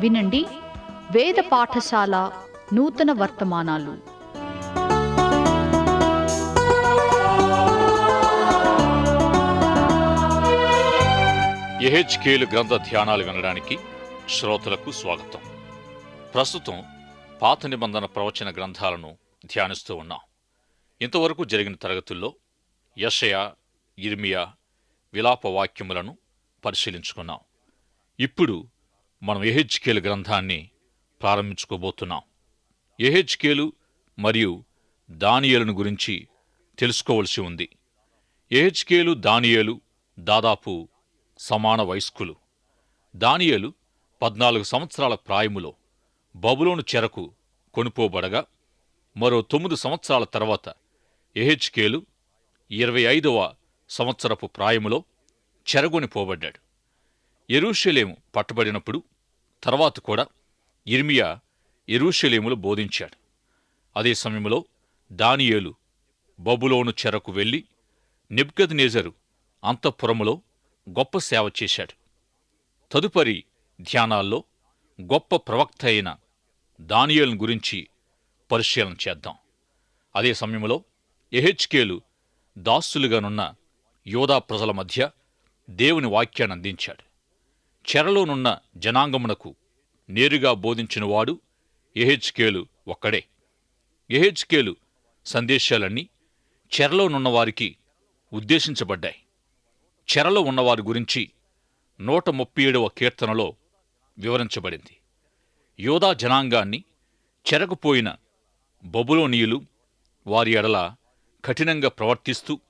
వినండి. వేద పాఠశాల నూతన వర్తమానాలు. ఎహెచ్కేలు గ్రంథ ధ్యానాలు వినడానికి శ్రోతలకు స్వాగతం. ప్రస్తుతం పాత నిబంధన ప్రవచన గ్రంథాలను ధ్యానిస్తూ ఉన్నాం. ఇంతవరకు జరిగిన తరగతుల్లో యషయ ఇర్మియా విలాప వాక్యములను పరిశీలించుకున్నాం. ఇప్పుడు మనం ఎహెచ్కేలు గ్రంథాన్ని ప్రారంభించుకోబోతున్నాం. ఎహెచ్కేలు మరియు దానియేలును గురించి తెలుసుకోవలసి ఉంది. ఎహెచ్కేలు దానియేలు దాదాపు సమాన వయస్కులు. దానియేలు పద్నాలుగు సంవత్సరాల ప్రాయములో బబులోను చెరకు కొనుపోబడగా మరో తొమ్మిది సంవత్సరాల తర్వాత ఎహెచ్కేలు ఇరవై ఐదవ సంవత్సరపు ప్రాయములో చెరగొనిపోబడ్డాడు. ఎరూషలేము పట్టబడినప్పుడు తర్వాత కూడా ఇర్మియా ఎరూషలేములో బోధించాడు. అదే సమయంలో దానియేలు బబులోను చెరకు వెళ్ళి నెబ్గద్నేజరు అంతఃపురములో గొప్ప సేవ చేశాడు. తదుపరి ధ్యానాల్లో గొప్ప ప్రవక్త అయిన దానియేలను గురించి పరిశీలన చేద్దాం. అదే సమయంలో ఎహెచ్కేలు దాసులుగానున్న యోధా ప్రజల మధ్య దేవుని వాక్యాన్ని అందించాడు. చెరలోనున్న జనాంగమునకు నేరుగా బోధించినవాడు ఎహెచ్కేలు ఒక్కడే. ఎహెచ్కేలు సందేశాలన్నీ చెరలోనున్నవారికి ఉద్దేశించబడ్డాయి. చెరలో ఉన్నవారి గురించి నూట ముప్పై ఏడవ కీర్తనలో వివరించబడింది. యోధా జనాంగాన్ని చెరకుపోయిన బబులోనియులు వారి ఎడల కఠినంగా ప్రవర్తిస్తూ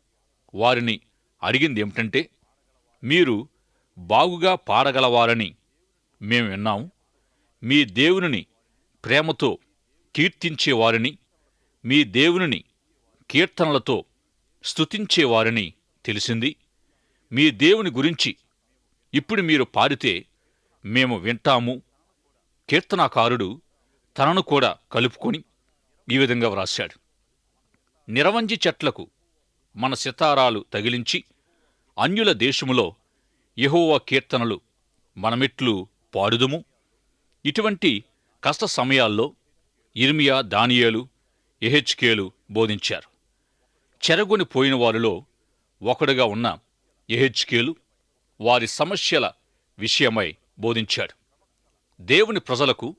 వారిని అడిగింది ఏమిటంటే మీరు బాగుగా పాడగలవారని మేము విన్నాము. మీ దేవునిని ప్రేమతో కీర్తించేవారిని మీ దేవునిని కీర్తనలతో స్తుతించేవారిని తెలిసింది. మీ దేవుని గురించి ఇప్పుడు మీరు పాడితే మేము వింటాము. కీర్తనాకారుడు తనను కూడా కలుపుకొని ఈ విధంగా వ్రాశాడు. నిరవంజి చెట్లకు మన సితారాలు తగిలించి అన్యుల దేశములో యహోవ కీర్తనలు మనమిట్లు పాడుదుము. ఇటువంటి కష్ట సమయాల్లో ఇర్మియా దానియేలు ఎహెచ్కేలు బోధించారు. చెరగొని పోయిన వారిలో ఒకడుగా ఉన్న ఎహెచ్కేలు వారి సమస్యల విషయమై బోధించాడు. దేవుని ప్రజలకు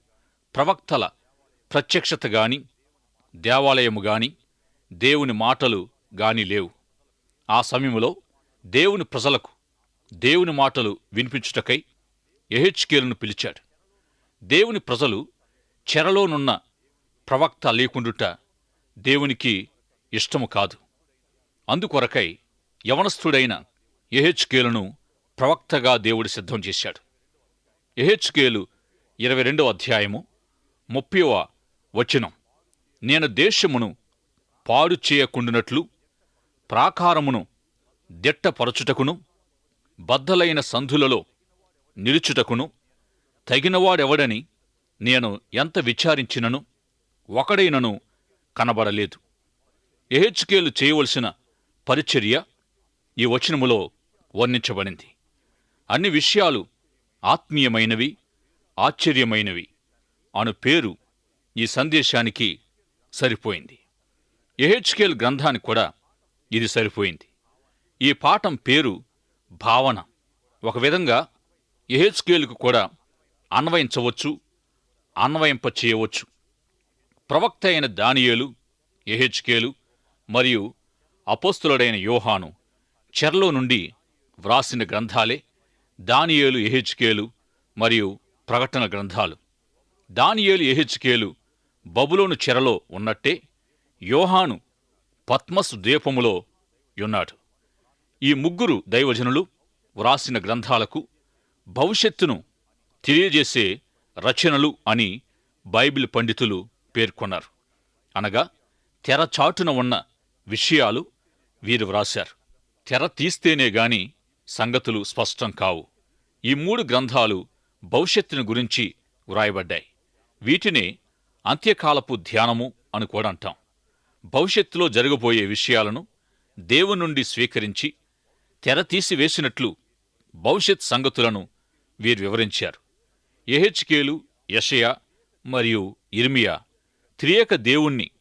ప్రవక్తల ప్రత్యక్షత గాని దేవాలయము గాని దేవుని మాటలు గాని లేవు. ఆ సమయంలో దేవుని ప్రజలకు దేవుని మాటలు వినిపించుటకై ఎహెచ్కేలను పిలిచాడు. దేవుని ప్రజలు చెరలోనున్న ప్రవక్త లేకుండుట దేవునికి ఇష్టము కాదు. అందుకొరకై యవనస్థుడైన ఎహెచ్కేలను ప్రవక్తగా దేవుడు సిద్ధం చేశాడు. ఎహెచ్కేలు ఇరవై రెండవ అధ్యాయము ముప్పైవ వచనం. నేను దేశమును పాడు చేయకుండునట్లు ప్రాకారమును దిట్టపరచుటకును బద్దలైన సంధులలో నిలుచుటకును తగినవాడెవడని నేను ఎంత విచారించినను ఒకడైనను కనబడలేదు. ఎహెచ్కేలు చేయవలసిన పరిచర్య ఈ వచనములో వర్ణించబడింది. అన్ని విషయాలు ఆత్మీయమైనవి ఆశ్చర్యమైనవి అను పేరు ఈ సందేశానికి సరిపోయింది. ఎహెచ్కేల్ గ్రంథానికి కూడా ఇది సరిపోయింది. ఈ పాఠం పేరు భావన. ఒక విధంగా ఎహెచ్కేలుకు కూడా అన్వయించవచ్చు అన్వయింప చేయవచ్చు ప్రవక్త అయిన దానియేలు ఎహెచ్కేలు మరియు అపోస్తులుడైన యోహాను చెరలో నుండి వ్రాసిన గ్రంథాలే దానియేలు ఎహెచ్కేలు మరియు ప్రకటన గ్రంథాలు. దానియేలు ఎహెచ్కేలు బబులోను చెరలో ఉన్నట్టే యోహాను పద్మస్ ద్వీపములో యున్నాడు ఈ ముగ్గురు దైవజనులు వ్రాసిన గ్రంథాలకు భవిష్యత్తును తెలియజేసే రచనలు అని బైబిల్ పండితులు పేర్కొన్నారు. అనగా తెర చాటున ఉన్న విషయాలు వీరు వ్రాశారు. తెర తీస్తేనే గాని సంగతులు స్పష్టం కావు. ఈ మూడు గ్రంథాలు భవిష్యత్తుని గురించి వ్రాయబడ్డాయి. వీటినే అంత్యకాలపు ధ్యానము అని కూడా అంటాం. భవిష్యత్తులో జరగబోయే విషయాలను దేవుని నుండి స్వీకరించి తెర తీసివేసినట్లు భవిష్యత్ సంగతులను వీరు వివరించారు. ఎహెచ్కేలు యషయా మరియు ఇర్మియా త్రియేక దేవుణ్ణి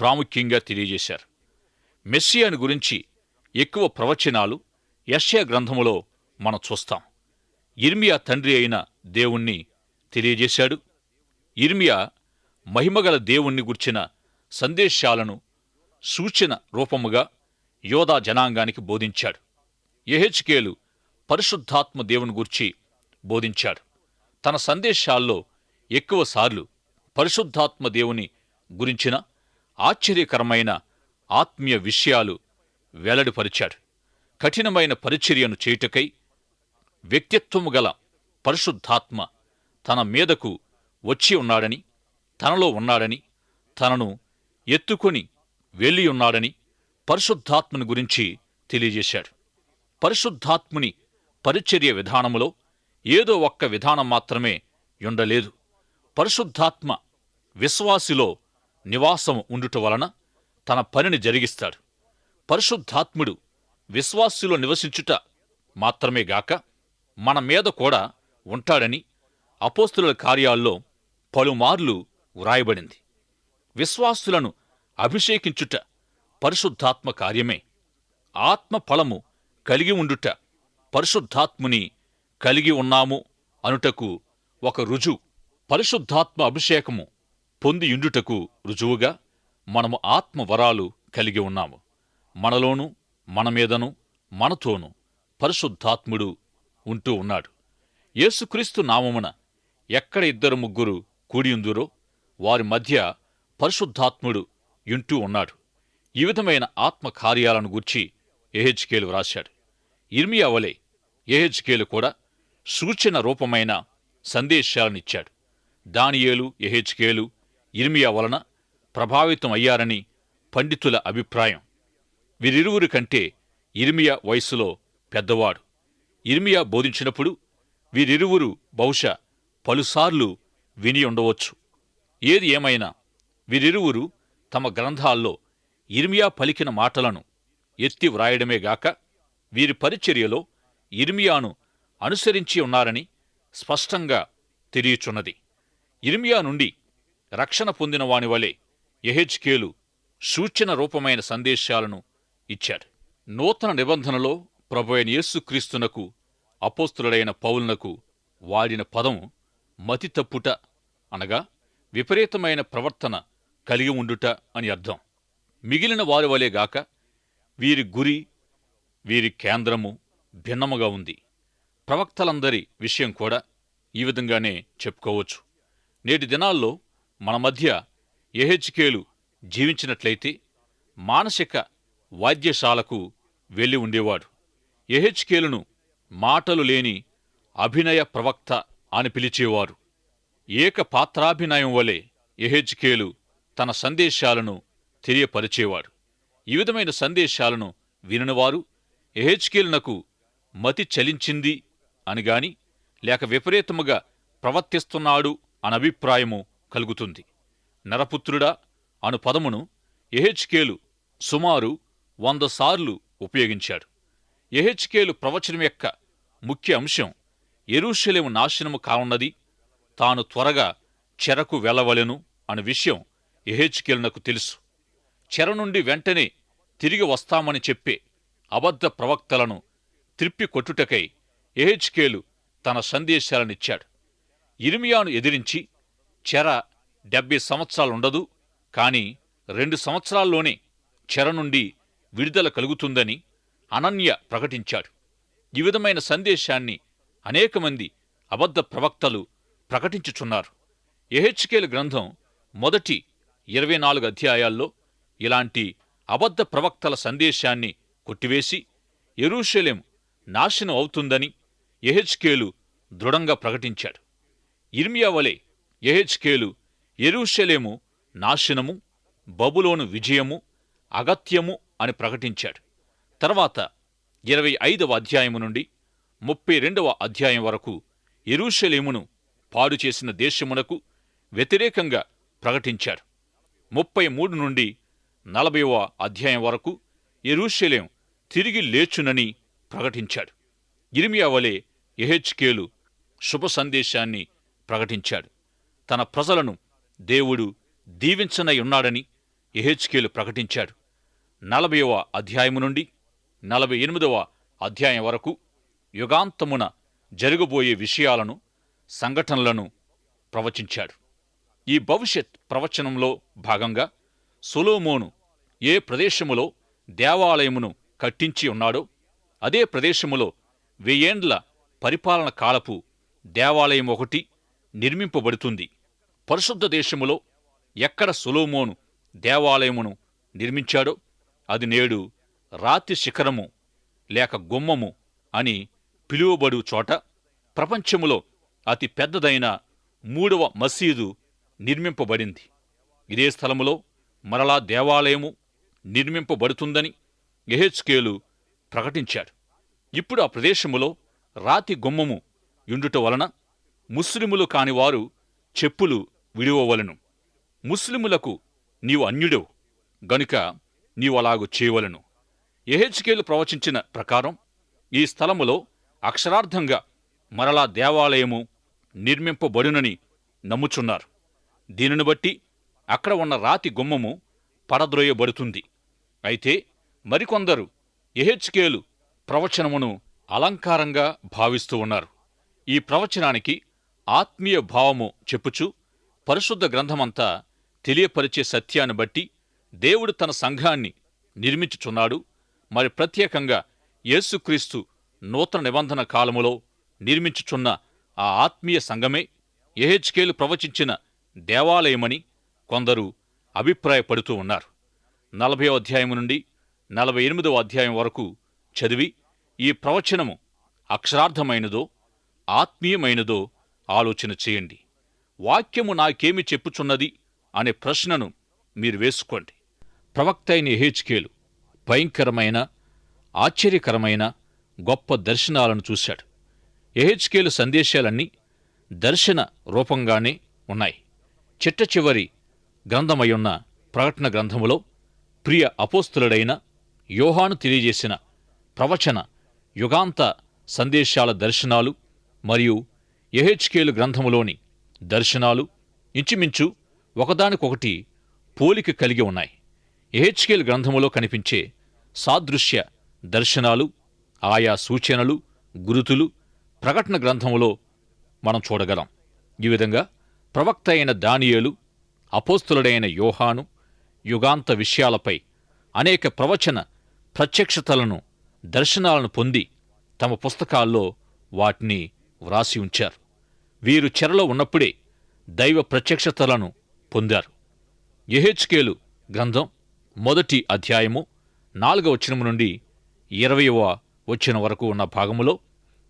ప్రాముఖ్యంగా తెలియజేశారు. మెస్సియాను గురించి ఎక్కువ ప్రవచనాలు యష్యా గ్రంథములో మనం చూస్తాం. ఇర్మియా తండ్రి అయిన దేవుణ్ణి తెలియజేశాడు. ఇర్మియా మహిమగల దేవుణ్ణి గుర్చిన సందేశాలను సూచన రూపముగా యోధా జనాంగానికి బోధించాడు. ఎహెచ్కేలు పరిశుద్ధాత్మ దేవుని గూర్చి బోధించాడు. తన సందేశాల్లో ఎక్కువసార్లు పరిశుద్ధాత్మ దేవుని గురించిన ఆశ్చర్యకరమైన ఆత్మీయ విషయాలు వెల్లడిపరిచాడు. కఠినమైన పరిచర్యను చేయుటకై వ్యక్తిత్వము గల పరిశుద్ధాత్మ తన మీదకు వచ్చి ఉన్నాడని తనలో ఉన్నాడని తనను ఎత్తుకొని వెళ్ళి ఉన్నాడని పరిశుద్ధాత్మని గురించి తెలియజేశాడు. పరిశుద్ధాత్ముని పరిచర్య విధానములో ఏదో ఒక్క విధానం మాత్రమే ఉండలేదు పరిశుద్ధాత్మ విశ్వాసిలో నివాసం ఉండుట వలన తన పనిని జరిగిస్తాడు. పరిశుద్ధాత్ముడు విశ్వాసులో నివసించుట మాత్రమే గాక మన మీద కూడా ఉంటాడని అపోస్తుల కార్యాల్లో పలుమార్లు వ్రాయబడింది. విశ్వాసులను అభిషేకించుట పరిశుద్ధాత్మ కార్యమే. ఆత్మ ఫలము కలిగి ఉండుట. పరిశుద్ధాత్ముని కలిగి ఉన్నాము అనుటకు ఒక రుజువు. పరిశుద్ధాత్మ అభిషేకము పొందియుండుటకు రుజువుగా మనము ఆత్మవరాలు కలిగి ఉన్నాము. మనలోనూ మన మీదను మనతోనూ పరిశుద్ధాత్ముడు ఉంటూ ఉన్నాడు. యేసుక్రీస్తు నామమున ఎక్కడ ఇద్దరు ముగ్గురు కూడియుందురో వారి మధ్య పరిశుద్ధాత్ముడు ఇంటూ ఉన్నాడు. ఈ విధమైన ఆత్మకార్యాలను గూర్చి ఎహెచ్కేలు వ్రాశాడు. ఇర్మియా వలె ఎహెచ్కేలు కూడా సూచన రూపమైన సందేశాలనిచ్చాడు. దానియేలు ఎహెచ్కేలు ఇర్మియా వలన ప్రభావితం అయ్యారని పండితుల అభిప్రాయం. వీరిరువురి కంటే ఇర్మియా వయస్సులో పెద్దవాడు. ఇర్మియా బోధించినప్పుడు వీరిరువురు బహుశా పలుసార్లు విని ఉండవచ్చు. ఏది ఏమైనా వీరిరువురు తమ గ్రంథాల్లో ఇర్మియా పలికిన మాటలను ఎత్తి వ్రాయడమే గాక వీరి పరిచర్యలో ఇర్మియాను అనుసరించి ఉన్నారని స్పష్టంగా తెలియచున్నది. ఇర్మియా నుండి రక్షణ పొందిన వాని వలె ఎహెచ్కేలు సూచన రూపమైన సందేశాలను ఇచ్చాడు. నూతన నిబంధనలో ప్రభు యేసుక్రీస్తునకు అపోస్తులుడైన పౌలునకు వాడిన పదం మతి తప్పుట అనగా విపరీతమైన ప్రవర్తన కలిగి ఉండుట అని అర్థం. మిగిలిన వారి వలె గాక వీరి గురి వీరి కేంద్రము భిన్నముగా ఉంది. ప్రవక్తలందరి విషయం కూడా ఈ విధంగానే చెప్పుకోవచ్చు. నేటి దినాల్లో మన మధ్య ఎహెచ్కేలు జీవించినట్లయితే మానసిక వాద్యశాలకు వెళ్ళి ఉండేవాడు. ఎహెచ్కేలును మాటలు లేని అభినయ ప్రవక్త అని పిలిచేవారు. ఏక పాత్రాభినయం వలె ఎహెచ్కేలు తన సందేశాలను తెలియపరిచేవాడు. ఈ విధమైన సందేశాలను వినినవారు ఎహెచ్కేల్నకు మతి చలించింది అనిగాని లేక విపరీతముగా ప్రవర్తిస్తున్నాడు అనభిప్రాయము అభిప్రాయము కలుగుతుంది. నరపుత్రుడా అను పదమును ఎహెచ్కేలు సుమారు వంద సార్లు ఉపయోగించాడు. ఎహెచ్కేలు ప్రవచనం యొక్క ముఖ్య అంశం ఎరుషలేము నాశనము కానున్నది తాను త్వరగా చెరకు వెళ్ళవలెను అనే విషయం ఎహెచ్కేలునకు తెలుసు. చెర నుండి వెంటనే తిరిగి వస్తామని చెప్పే అబద్ధ ప్రవక్తలను త్రిప్పి కొట్టుటకై ఎహెచ్కేలు తన సందేశాలనిచ్చాడు. ఇర్మియాను ఎదిరించి చెర డెబ్బై సంవత్సరాలుండదు కాని రెండు సంవత్సరాల్లోనే చెర నుండి విడుదల కలుగుతుందని అనన్య ప్రకటించాడు. ఈ విధమైన సందేశాన్ని అనేక మంది అబద్ధ ప్రవక్తలు ప్రకటించుచున్నారు. ఎహెచ్కేల్ గ్రంథం మొదటి ఇరవై నాలుగు అధ్యాయాల్లో ఇలాంటి అబద్ధ ప్రవక్తల సందేశాన్ని కొట్టివేసి ఎరూషలేం నాశనం అవుతుందని ఎహెచ్కేలు దృఢంగా ప్రకటించాడు. ఇర్మియా వలె ఎహెచ్కేలు ఎరూషలేము నాశనము బబులోను విజయము అగత్యము అని ప్రకటించాడు. తర్వాత ఇరవై ఐదవ అధ్యాయము నుండి ముప్పై రెండవ అధ్యాయం వరకు ఎరూషలేమును పాడు చేసిన దేశమునకు వ్యతిరేకంగా ప్రకటించాడు. ముప్పై మూడు నుండి నలభైవ అధ్యాయం వరకు ఎరూషలేం తిరిగి లేచునని ప్రకటించాడు. ఇర్మియా వలె ఎహెచ్కేలు శుభ సందేశాన్ని ప్రకటించాడు. తన ప్రజలను దేవుడు దీవించనై ఉన్నాడని ఎహెచ్కేలు ప్రకటించాడు. నలభైవ అధ్యాయము నుండి నలభై ఎనిమిదవ అధ్యాయం వరకు యుగాంతమున జరగబోయే విషయాలను సంఘటనలను ప్రవచించాడు. ఈ భవిష్యత్ ప్రవచనంలో భాగంగా సొలోమోను ఏ ప్రదేశములో దేవాలయమును కట్టించి ఉన్నాడో. అదే ప్రదేశములో వెయ్యేండ్ల పరిపాలన కాలపు దేవాలయం ఒకటి నిర్మింపబడుతుంది. పరిశుద్ధ దేశములో ఎక్కడ సులోమోను దేవాలయమును నిర్మించాడో అది నేడు రాతి శిఖరము లేక గుమ్మము అని పిలువబడు చోట ప్రపంచములో అతి పెద్దదైన మూడవ మసీదు నిర్మింపబడింది. ఇదే స్థలములో మరలా దేవాలయము నిర్మింపబడుతుందని ఎహెచ్కేలు ప్రకటించాడు. ఇప్పుడు ఆ ప్రదేశములో రాతి గుమ్మము యుండుట వలన ముస్లిములు కానివారు చెప్పులు విడివవలను. ముస్లిములకు నీవు అన్యుడవు గనుక నీవు అలాగు చేయవలను. ఎహెచ్కేలు ప్రవచించిన ప్రకారం ఈ స్థలములో అక్షరార్థంగా మరలా దేవాలయము నిర్మింపబడునని నమ్ముచున్నారు. దీనిని బట్టి అక్కడ ఉన్న రాతి గుమ్మము పడద్రోయబడుతుంది అయితే మరికొందరు ఎహెచ్కేలు ప్రవచనమును అలంకారంగా భావిస్తూ ఉన్నారు. ఈ ప్రవచనానికి ఆత్మీయ భావము చెప్పుచు పరిశుద్ధ గ్రంథమంతా తెలియపరిచే సత్యాన్ని బట్టి దేవుడు తన సంఘాన్ని నిర్మించుచున్నాడు. మరి ప్రత్యేకంగా యేసుక్రీస్తు నూతన నిబంధన కాలములో నిర్మించుచున్న ఆ ఆత్మీయ సంఘమే ఎహెచ్కేలు ప్రవచించిన దేవాలయమని కొందరు అభిప్రాయపడుతూ ఉన్నారు. నలభై అధ్యాయం నుండి నలభై ఎనిమిదవ అధ్యాయం వరకు చదివి ఈ ప్రవచనము అక్షరార్థమైనదో ఆత్మీయమైనదో ఆలోచన చేయండి. వాక్యము నాకేమి చెప్పుచున్నది అనే ప్రశ్నను మీరు వేసుకోండి. ప్రవక్త అయిన ఎహెచ్కేలు భయంకరమైన ఆశ్చర్యకరమైన గొప్ప దర్శనాలను చూశాడు. ఎహెచ్కేలు సందేశాలన్నీ దర్శన రూపంగానే ఉన్నాయి. చిట్ట చివరి గ్రంథమయ్యున్న ప్రకటన గ్రంథములో ప్రియ అపోస్తులుడైన యోహాను తెలియజేసిన ప్రవచన యుగాంత సందేశాల దర్శనాలు మరియు ఎహెచ్కేలు గ్రంథములోని దర్శనాలు ఇంచుమించు ఒకదానికొకటి పోలిక కలిగి ఉన్నాయి. ఎహెచ్కేల్ గ్రంథములో కనిపించే సాదృశ్య దర్శనాలు ఆయా సూచనలు గురుతులు ప్రకటన గ్రంథములో మనం చూడగలం. ఈ విధంగా ప్రవక్త అయిన దానియేలు అపోస్తులుడైన యోహాను యుగాంత విషయాలపై అనేక ప్రవచన ప్రత్యక్షతలను దర్శనాలను పొంది తమ పుస్తకాల్లో వాటిని వ్రాసి ఉంచారు. వీరు చెరలో ఉన్నప్పుడే దైవ ప్రత్యక్షతలను పొందారు. ఎహెచ్కేలు గ్రంథం మొదటి అధ్యాయము నాలుగవ వచనము నుండి ఇరవయవ వచ్చిన వరకు ఉన్న భాగములో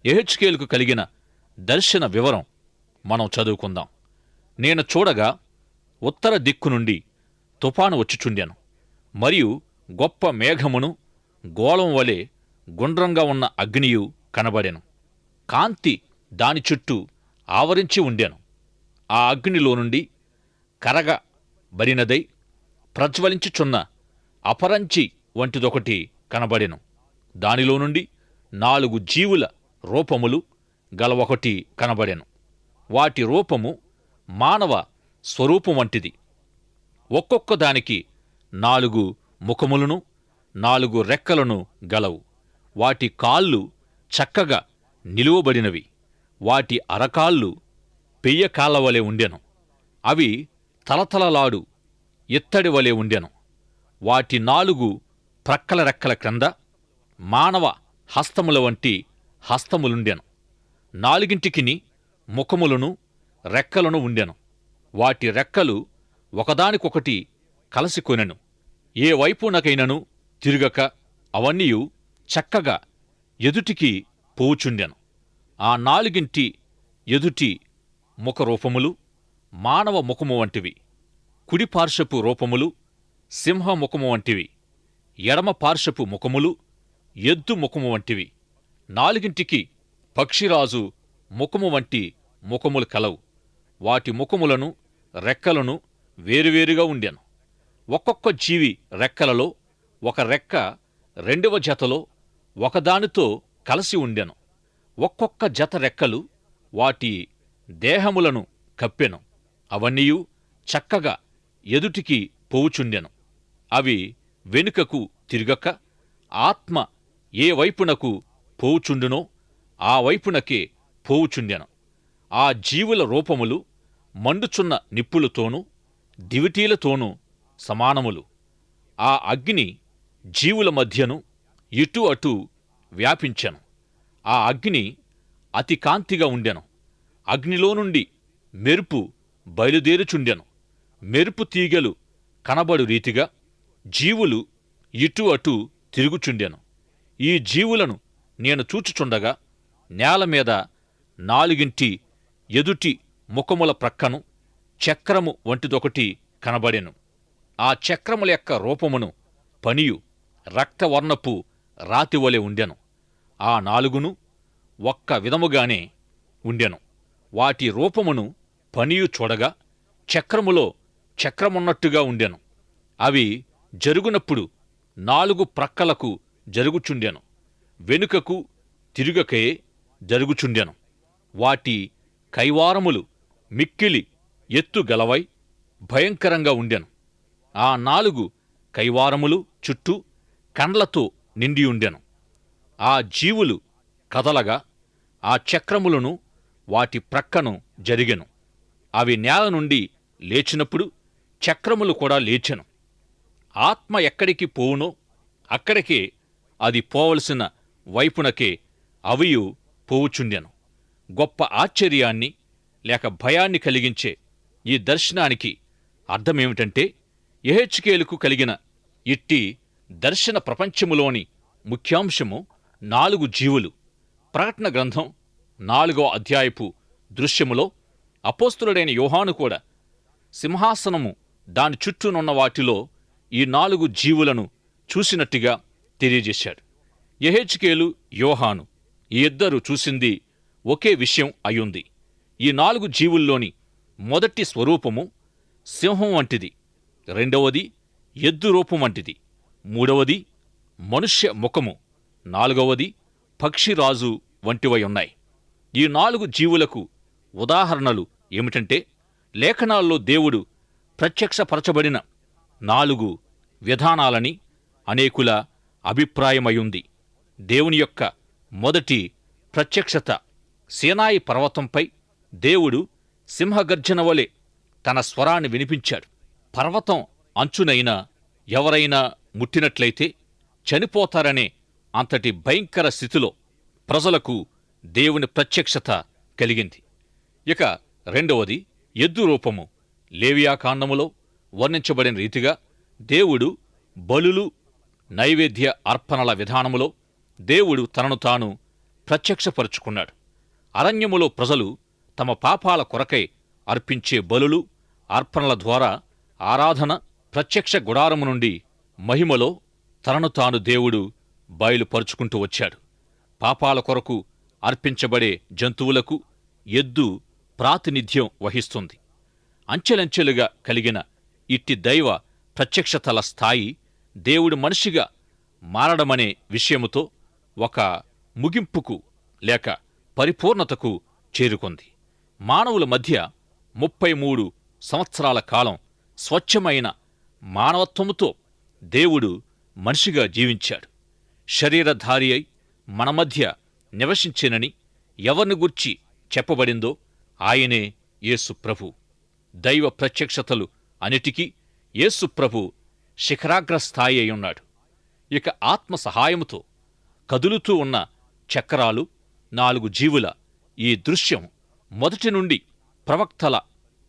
ఎహెచ్కేలుకు కలిగిన దర్శన వివరం మనం చదువుకుందాం. నేను చూడగా ఉత్తర దిక్కు నుండి తుఫాను వచ్చుచుండెను. మరియు గొప్ప మేఘమును గోళం వలె గుండ్రంగా ఉన్న అగ్నియు కనబడెను. కాంతి దాని చుట్టూ ఆవరించి ఉండెను. ఆ అగ్నిలో నుండి కరగ బరినదై ప్రజ్వలించుచున్న అపరంచి వంటిదొకటి కనబడెను. దానిలో నుండి నాలుగు జీవుల రూపములు గల ఒకటి కనబడెను. వాటి రూపము మానవ స్వరూపం వంటిది. ఒక్కొక్క దానికి నాలుగు ముఖములను నాలుగు రెక్కలను గలవు. వాటి కాళ్ళు చక్కగా నిలువబడినవి. వాటి అరకాళ్ళు పెయ్య కాళ్ళ వలె ఉండెను. అవి తలతలలాడు ఇత్తడి వలె ఉండెను. వాటి నాలుగు ప్రక్కల రెక్కల క్రింద మానవ హస్తముల వంటి హస్తములుండెను. నాలుగింటికిని ముఖములను రెక్కలను ఉండెను. వాటి రెక్కలు ఒకదానికొకటి కలసికొనెను. ఏ వైపునకైనను తిరుగక అవన్నీయు చక్కగా ఎదుటికి పోవుచుండెను ఆ నాలుగింటి ఎదుటి ముఖరూపములు మానవ ముఖము వంటివి కుడి పార్శ్వపు రూపములు సింహ ముఖము వంటివి ఎడమ పార్శ్వపు ముఖములు ఎద్దు ముఖము వంటివి. నాలుగింటికి పక్షిరాజు ముఖము వంటి ముఖములు కలవు. వాటి ముఖములను రెక్కలను వేరువేరుగా ఉండెను. ఒక్కొక్క జీవి రెక్కలలో ఒక రెక్క రెండవ జతలో ఒకదానితో కలిసి ఉండెను. ఒక్కొక్క జత రెక్కలు వాటి దేహములను కప్పెను. అవన్నీయు చక్కగా ఎదుటికి పోవుచుండెను. అవి వెనుకకు తిరగక ఆత్మ ఏ వైపునకు పోవుచుండునో ఆ వైపునకే పోవుచుండెను. ఆ జీవుల రూపములు మండుచున్న నిప్పులతోనూ దివిటీలతోనూ సమానములు. ఆ అగ్ని జీవుల మధ్యను ఇటు అటు వ్యాపించెను. ఆ అగ్ని అతి కాంతిగా ఉండెను. అగ్నిలో నుండి మెరుపు బయలుదేరుచుండెను. మెరుపు తీగలు కనబడు రీతిగా జీవులు ఇటు అటు తిరుగుచుండెను. ఈ జీవులను నేను చూచుచుండగా నేల మీద నాలుగింటి ఎదుటి ముఖముల ప్రక్కను చక్రము వంటిదొకటి కనబడెను. ఆ చక్రముల యొక్క రూపమును పనియు రక్తవర్ణపు రాతివలె ఉండెను. ఆ నాలుగును ఒక్క విధముగానే ఉండెను. వాటి రూపమును పనియు చూడగా చక్రములో చక్రమున్నట్టుగా ఉండెను. అవి జరుగునప్పుడు నాలుగు ప్రక్కలకు జరుగుచుండెను. వెనుకకు తిరుగకే జరుగుచుండెను. వాటి కైవారములు మిక్కిలి ఎత్తు గలవై భయంకరంగా ఉండెను. ఆ నాలుగు కైవారములు చుట్టూ కండ్లతో నిండియుండెను ఆ జీవులు కదలగా ఆ చక్రములను వాటి ప్రక్కను జరిగెను. అవి నేల నుండి లేచినప్పుడు చక్రములు కూడా లేచెను. ఆత్మ ఎక్కడికి పోవునో అక్కడికే అది పోవలసిన వైపునకే అవియు పోవుచుండెను. గొప్ప ఆశ్చర్యాన్ని లేక భయాన్ని కలిగించే ఈ దర్శనానికి అర్థమేమిటంటే ఎహెచ్కేలకు కలిగిన ఇట్టి దర్శన ప్రపంచములోని ముఖ్యాంశము నాలుగు జీవులు. ప్రకటన గ్రంథం నాలుగో అధ్యాయపు దృశ్యములో అపోస్తులుడైన యోహాను కూడా సింహాసనము దాని చుట్టూనున్న వాటిలో ఈ నాలుగు జీవులను చూసినట్టుగా తెలియజేశాడు. యహెచ్కేలు యోహాను ఈ ఇద్దరు చూసింది ఒకే విషయం అయ్యుంది. ఈ నాలుగు జీవుల్లోని మొదటి స్వరూపము సింహం వంటిది రెండవది ఎద్దు రూపం వంటిది. మూడవది మనుష్య ముఖము. నాలుగవది పక్షిరాజు వంటివై ఉన్నాయి. ఈ నాలుగు జీవులకు ఉదాహరణలు ఏమిటంటే లేఖనాల్లో దేవుడు ప్రత్యక్షపరచబడిన నాలుగు విధానాలని అనేకుల అభిప్రాయమయుంది దేవుని యొక్క మొదటి ప్రత్యక్షత సీనాయి పర్వతంపై దేవుడు సింహగర్జన వలె తన స్వరాన్ని వినిపించాడు. పర్వతం అంచునైనా ఎవరైనా ముట్టినట్లయితే చనిపోతారనే అంతటి భయంకర స్థితిలో ప్రజలకు దేవుని ప్రత్యక్షత కలిగింది. ఇక రెండవది ఎద్దు రూపము. లేవియాకాండములో వర్ణించబడిన రీతిగా దేవుడు బలులు నైవేద్య అర్పణల విధానములో దేవుడు తనను తాను ప్రత్యక్షపరుచుకున్నాడు. అరణ్యములో ప్రజలు తమ పాపాల కొరకై అర్పించే బలులు అర్పణల ద్వారా ఆరాధన ప్రత్యక్ష గుడారము నుండి మహిమలో తనను తాను దేవుడు బయలుపరుచుకుంటూ వచ్చాడు. పాపాల కొరకు అర్పించబడే జంతువులకు ఎద్దు ప్రాతినిధ్యం వహిస్తుంది. అంచెలంచెలుగా కలిగిన ఇట్టి దైవ ప్రత్యక్షతల స్థాయి దేవుడు మనిషిగా మారడమనే విషయముతో ఒక ముగింపుకు లేక పరిపూర్ణతకు చేరుకుంది. మానవుల మధ్య ముప్పై మూడు సంవత్సరాల కాలం స్వచ్ఛమైన మానవత్వముతో దేవుడు మనిషిగా జీవించాడు. శరీరధారి అయి మన మధ్య నివసించినని ఎవరిని గుర్చి చెప్పబడిందో ఆయనే యేసు ప్రభు. దైవ ప్రత్యక్షతలు అన్నిటికీ యేసు ప్రభు శిఖరాగ్రస్థాయి అయి ఉన్నాడు. ఇక ఆత్మ సహాయముతో కదులుతూ ఉన్న చక్రాలు నాలుగు జీవుల ఈ దృశ్యం మొదటి నుండి ప్రవక్తల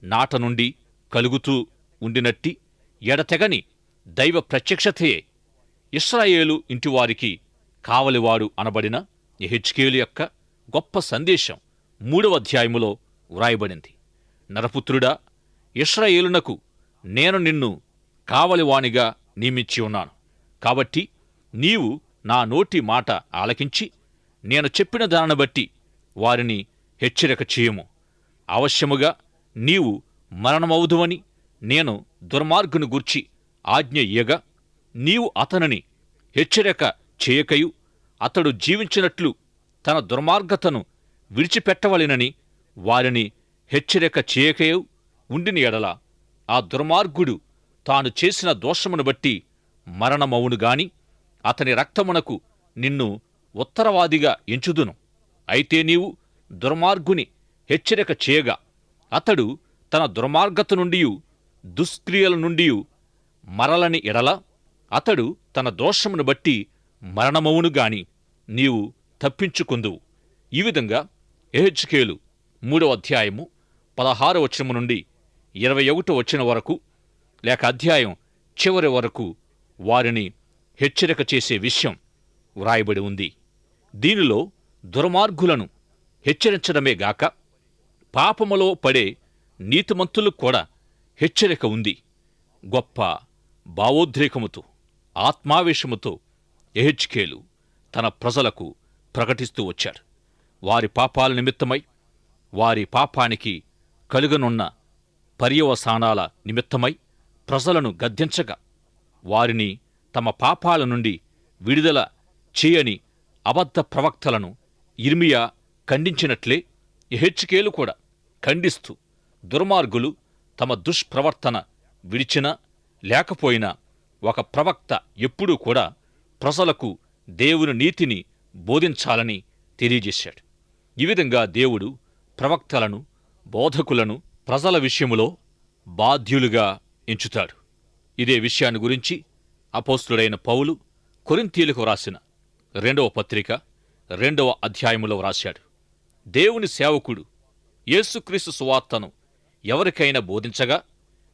నాట నుండి కలుగుతూ ఉండినట్టి ఎడతెగని దైవ ప్రత్యక్షతయే ఇస్రాయేలు ఇంటివారికి కావలివాడు అనబడిన యెహెజ్కేలు యొక్క గొప్ప సందేశం మూడవ అధ్యాయములో వ్రాయబడింది. నరపుత్రుడా ఇస్రాయేలునకు నేను నిన్ను కావలివాణిగా నియమించి ఉన్నాను. కాబట్టి నీవు నా నోటి మాట ఆలకించి నేను చెప్పిన దానిని బట్టి వారిని హెచ్చరిక చేయము. అవశ్యముగా నీవు మరణమవుదువని నేను దుర్మార్గును గూర్చి ఆజ్ఞ ఇయ్యగా నీవు అతనిని హెచ్చరిక చేయకయు అతడు జీవించినట్లు తన దుర్మార్గతను విడిచిపెట్టవలెనని వారిని హెచ్చరిక చేయకయు ఉండిన ఎడల ఆ దుర్మార్గుడు తాను చేసిన దోషమును బట్టి మరణమవును గాని అతని రక్తమునకు నిన్ను ఉత్తరవాదిగా ఎంచుదును. అయితే నీవు దుర్మార్గుని హెచ్చరిక చేయగా అతడు తన దుర్మార్గత నుండి దుష్క్రియల నుండి మరలని ఎడల అతడు తన దోషమును బట్టి మరణమవును గాని నీవు తప్పించుకుందువు. ఈ విధంగా ఎహెచ్కేలు మూడవ అధ్యాయము పదహారు వచనము నుండి ఇరవై ఒకటో వచ్చిన వరకు లేక అధ్యాయం చివరి వరకు వారిని హెచ్చరిక చేసే విషయం వ్రాయబడి ఉంది. దీనిలో దుర్మార్గులను హెచ్చరించడమే గాక పాపములో పడే నీతిమంతులకు కూడా హెచ్చరిక ఉంది. గొప్ప భావోద్రేకముతో ఆత్మావేశముతో ఎహెచ్కేలు తన ప్రజలకు ప్రకటిస్తూ వచ్చాడు వారి పాపాల నిమిత్తమై వారి పాపానికి కలుగనున్న పర్యవసానాల నిమిత్తమై ప్రజలను గద్దించగా వారిని తమ పాపాల నుండి విడుదల చేయని అబద్ధ ప్రవక్తలను ఇర్మియా ఖండించినట్లే ఎహెచ్కేలు కూడా ఖండిస్తూ దుర్మార్గులు తమ దుష్ప్రవర్తన విడిచినా లేకపోయినా ఒక ప్రవక్త ఎప్పుడూ కూడా ప్రజలకు దేవుని నీతిని బోధించాలని తెలియజేశాడు. ఈ విధంగా దేవుడు ప్రవక్తలను బోధకులను ప్రజల విషయములో బాధ్యులుగా ఎంచుతాడు. ఇదే విషయాన్ని గురించి అపోస్తుడైన పౌలు కొరింతీలకు వ్రాసిన రెండవ పత్రిక రెండవ అధ్యాయములో వ్రాశాడు. దేవుని సేవకుడు యేసుక్రీస్తు సువార్తను ఎవరికైనా బోధించగా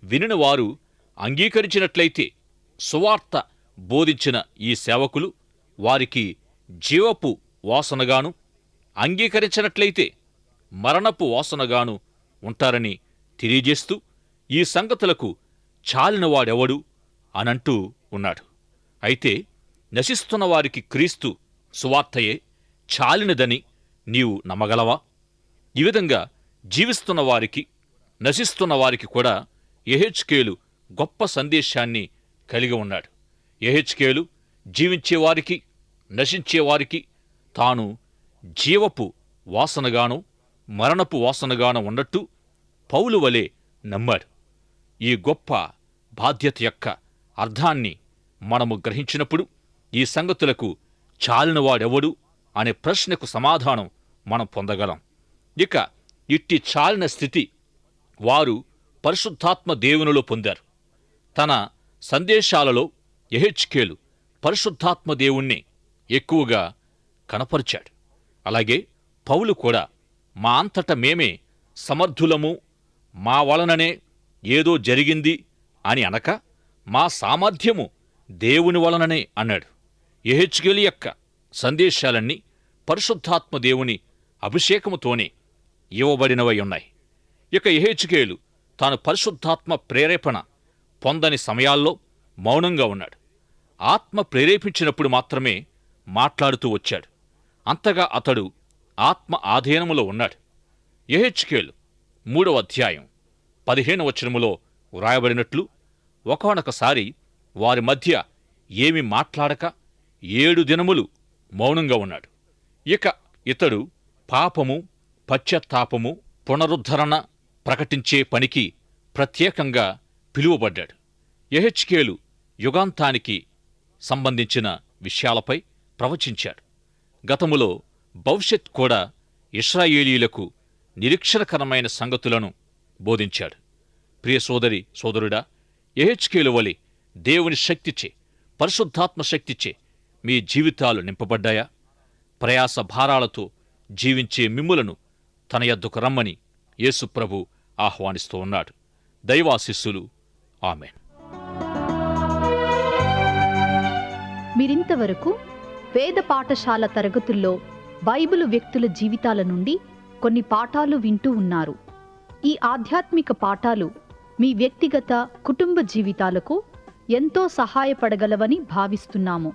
వినినవారు వారు అంగీకరించినట్లయితే సువార్త బోధించిన ఈ సేవకులు వారికి జీవపు వాసనగాను అంగీకరించినట్లయితే మరణపు వాసనగాను ఉంటారని తెలియజేస్తూ ఈ సంగతులకు చాలినవాడెవడు అనంటూ ఉన్నాడు. అయితే నశిస్తున్న వారికి క్రీస్తు సువార్తయే చాలినదని నీవు నమ్మగలవా? ఈ విధంగా జీవిస్తున్న వారికి నశిస్తున్న వారికి కూడా ఎహెచ్కేలు గొప్ప సందేశాన్ని కలిగి ఉన్నాడు. ఎహెచ్కేలు జీవించేవారికి నశించేవారికి తాను జీవపు వాసనగాను మరణపు వాసనగాను ఉన్నట్టు పౌలు వలె నమ్మాడు. ఈ గొప్ప బాధ్యత యొక్క అర్థాన్ని మనము గ్రహించినప్పుడు ఈ సంగతులకు చాలినవాడెవడు అనే ప్రశ్నకు సమాధానం మనం పొందగలం. ఇక ఇట్టి చాలిన స్థితి వారు పరిశుద్ధాత్మ దేవునిలో పొందారు. తన సందేశాలలో ఎహెచ్కేలు పరిశుద్ధాత్మ దేవుణ్ణి ఎక్కువగా కనపరిచాడు. అలాగే పౌలు కూడా మా అంతట మేమే సమర్థులము మా వలననే ఏదో జరిగింది అని అనక మా సామర్థ్యము దేవుని వలననే అన్నాడు. ఎహెచ్కేలు యొక్క సందేశాలన్నీ పరిశుద్ధాత్మ దేవుని అభిషేకముతోనే ఇవ్వబడినవై ఉన్నాయి. ఇక ఎహెచ్కేలు తాను పరిశుద్ధాత్మ ప్రేరేపణ పొందని సమయాల్లో మౌనంగా ఉన్నాడు. ఆత్మ ప్రేరేపించినప్పుడు మాత్రమే మాట్లాడుతూ వచ్చాడు. అంతగా అతడు ఆత్మ ఆధీనములో ఉన్నాడు. ఎహెచ్కేలు మూడవ అధ్యాయం పదిహేను వచనములో వ్రాయబడినట్లు ఒకనొకసారి వారి మధ్య ఏమి మాట్లాడక ఏడు దినములు మౌనంగా ఉన్నాడు. ఇక ఇతడు పాపము పశ్చాత్తాపము పునరుద్ధరణ ప్రకటించే పనికి ప్రత్యేకంగా పిలువబడ్డాడు. ఎహెచ్కేలు యుగాంతానికి సంబంధించిన విషయాలపై ప్రవచించాడు. గతములో భవిష్యత్ కూడా ఇస్రాయేలీలకు నిరీక్షణకరమైన సంగతులను బోధించాడు. ప్రియ సోదరి సోదరుడా ఎహెచ్కేలు వలె దేవుని శక్తిచే పరిశుద్ధాత్మ శక్తిచే మీ జీవితాలు నింపబడ్డాయా? ప్రయాస భారాలతో జీవించే మిమ్ములను తన యొద్దకు రమ్మని యేసుప్రభు ఆహ్వానిస్తూ ఉన్నాడు. దైవాశిస్సులు ఆమెన్ మీరింతవరకు వేద పాఠశాల తరగతుల్లో బైబిలు వ్యక్తుల జీవితాల నుండి కొన్ని పాఠాలు వింటూ ఉన్నారు. ఈ ఆధ్యాత్మిక పాఠాలు మీ వ్యక్తిగత కుటుంబ జీవితాలకు ఎంతో సహాయపడగలవని భావిస్తున్నాము.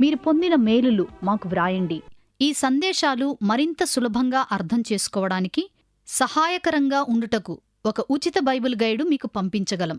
మీరు పొందిన మేలులు మాకు వ్రాయండి. ఈ సందేశాలు మరింత సులభంగా అర్థం చేసుకోవడానికి సహాయకరంగా ఉండుటకు ఒక ఉచిత బైబిల్ గైడు మీకు పంపించగలం.